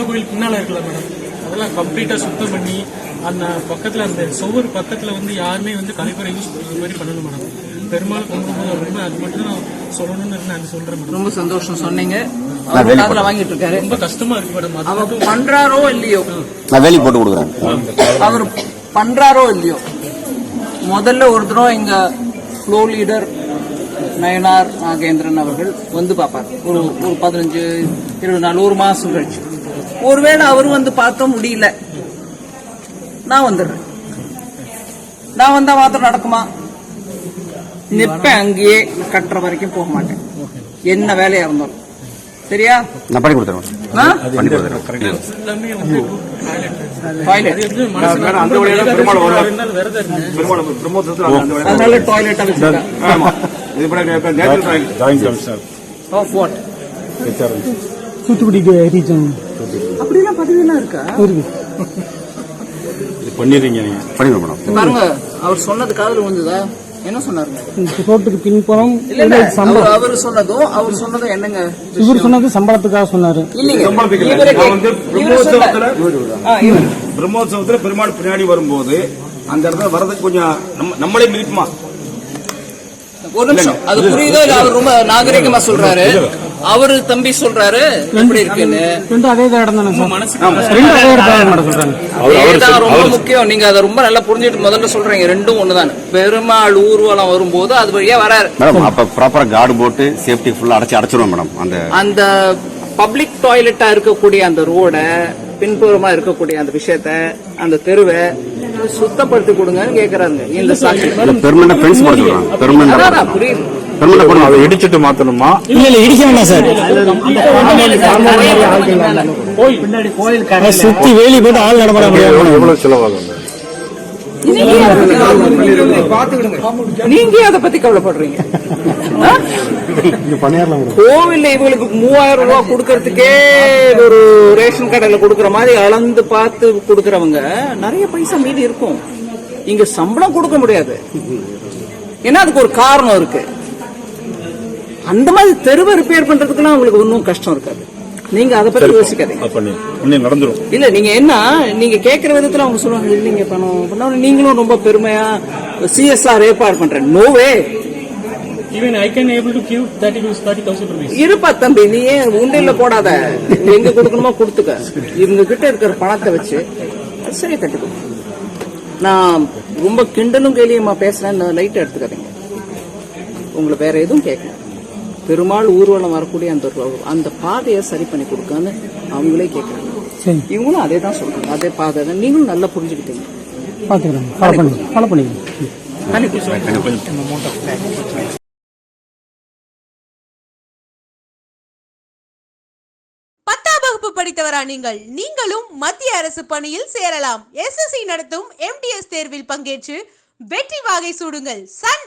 பெருமாள் கோயில் பின்னால இருக்குல்ல மேடம் அதெல்லாம் கம்ப்ளீட்டா சுத்தம் பண்ணி அந்த பக்கத்துல அந்த சுவர் பக்கத்துல வந்து யாருமே வந்து கழிப்பறை யூஸ் பண்ணுற மாதிரி பண்ணணும் மேடம் பெருமாள் கும்பிடும்போது ரொம்ப அது மட்டும் நான் சொல்லணும்னு நான் சொல்றேன் மேடம் ரொம்ப சந்தோஷம் சொன்னீங்க. அவர் காதுல வாங்கிட்டு இருக்காரு. ரொம்ப கஷ்டமா இருக்கு மேடம் அது அவர் பண்றாரோ இல்லையோ? நான் வேலி போட்டு கொடுக்குறேன். அவர் பண்றாரோ இல்லையோ? முதல்ல ஒரு தடவை எங்க ஃப்ளோ லீடர் நயனார் நாகேந்திரன் அவர்கள் வந்து பார்ப்பார். ஒரு ஒரு பதினஞ்சு இருபது நாள் ஒரு மாசம் கழிச்சு. ஒருவேளை அவர் வந்து பார்த்த முடியல. நான் வந்துடுறேன். நான் வந்தா மாத்திரம் நடக்குமா? நிப்பேன் அங்கேயே கட்டுற வரைக்கும் போக மாட்டேன். என்ன வேலையா இருந்தாலும். சரியா? நான் பண்ணி வழியா- அதனால டாய்லெட் வச்சிருக்கேன் ஆமா. இது கூட இப்ப natural drawing. Joint commissioner of what HR தூத்துக்குடிக்கு ரீஜன். அப்படிலாம் பதவியெல்லாம் இருக்கா? இருக்கு. பண்ணிடுறீங்க நீங்க. பண்ணிடுவேன் மேடம். பாருங்க அவர் சொன்னது காதுல வந்ததா என்ன சொன்னாருங்க? ரோட்டுக்கு பின்புறம் சம்பளம். அவர் சொன்னதும் அவர் சொன்னதும் என்னங்க இவர் சொன்னது சம்பளத்துக்காக சொன்னாரு. பிரம்மோத்சவத்துல பெருமாள் பின்னாடி வரும்போது அந்த இடத்துல வரதுக்கு கொஞ்சம் நம்ம- நம்மளே மிதிப்புமா? ஒரு நிமிஷம். அது புரியுதோ இல்ல அவர் ரொம்ப நாகரிகமா சொல்றாரு. அவரு தம்பி சொல்றாரு எப்படி இருக்குன்னு. ரெண்டும் அதே இடம் ரொம்ப முக்கியம். நீங்க அதை ரொம்ப நல்லா புரிஞ்சுட்டு முதல்ல சொல்றீங்க. ரெண்டும் ஒண்ணுதான். பெருமாள் ஊர்வலம் வரும்போது அது வழியா வராரு. மேடம் அப்ப ப்ராப்பரா கார்டு போட்டு சேஃப்டி ஃபுல்லா அடைச்சு அடைச்சிருவோம் மேடம் அந்த அந்த பப்ளிக் டாய்லெட்டா இருக்கக்கூடிய அந்த ரோட பின்புறமா இருக்கக்கூடிய அந்த விஷயத்த அந்த தெருவை சுத்தப்படுத்தி கொடுங்கன்னு கேக்குறாங்க இந்த சாட்சி பெர்மனண்டா ஃபென்ஸ் போட சொல்றாங்க பெர்மனண்டா அதான் புரியுது பெர்மனண்டா போட அதை இடிச்சிட்டு மாத்தணுமா இல்ல இல்ல இடிக்க வேண்டாம் சார் அதை சுத்தி வேலி போட்டு ஆள் நடமாட முடியாது எவ்வளவு செலவாகும் நீங்க அதை பத்தி கவலைப்படுறீங்க. கோவில்ல இவங்களுக்கு மூவாயிரம் ரூபாய் கொடுக்கறதுக்கே ஒரு ரேஷன் கடையில கொடுக்கற மாதிரி அளந்து பார்த்து கொடுக்கறவங்க நிறைய பைசா மீதி இருக்கும். இங்க சம்பளம் கொடுக்க முடியாது. ஏன்னா அதுக்கு ஒரு காரணம் இருக்கு. அந்த மாதிரி தெருவை ரிப்பேர் பண்றதுக்குலாம் அவங்களுக்கு ஒன்றும் கஷ்டம் இருக்காது. நீங்க அதை பத்தி யோசிக்காதீங்க. பண்ணி நடந்துரும். இல்ல நீங்க என்ன? நீங்க கேக்குற விதத்துல அவங்க சொல்லுவாங்க இல்லைங்க பணம் பண்ண நீங்களும் ரொம்ப பெருமையா சிஎஸ்ஆர் ஏற்பாடு பண்றேன். No way even I can able to give thirty thirty thousand rupees இருப்பா தம்பி. நீ ஏன் உண்டியல்ல போடாத? எங்க கொடுக்கணுமோ கொடுத்துக்க. இவங்க கிட்ட இருக்கிற பணத்தை வச்சு சரி தட்டி கொடு. நான் ரொம்ப கிண்டலும் கேலியுமா பேசுறேன் லைட் எடுத்துக்காதீங்க. உங்களை வேற எதுவும் கேட்கல. பெருமாள் ஊர்வலம் வரக்கூடிய அந்த அந்த பாதையை சரி பண்ணி கொடுக்கான்னு அவங்களே கேட்கறாங்க இவங்களும் அதே தான் சொல்றாங்க. அதே பாதை தான். நீங்களும் நல்லா புரிஞ்சுக்கிட்டீங்க. ஃபாலோ பண்ணி. ஃபாலோ படித்தவரா நீங்கள்? நீங்களும் மத்திய அரசு பணியில் சேரலாம். எஸ்எஸ்சி நடத்தும் எம்டிஎஸ் தேர்வில் பங்கேற்று வெற்றி வாகை சூடுங்கள். சன்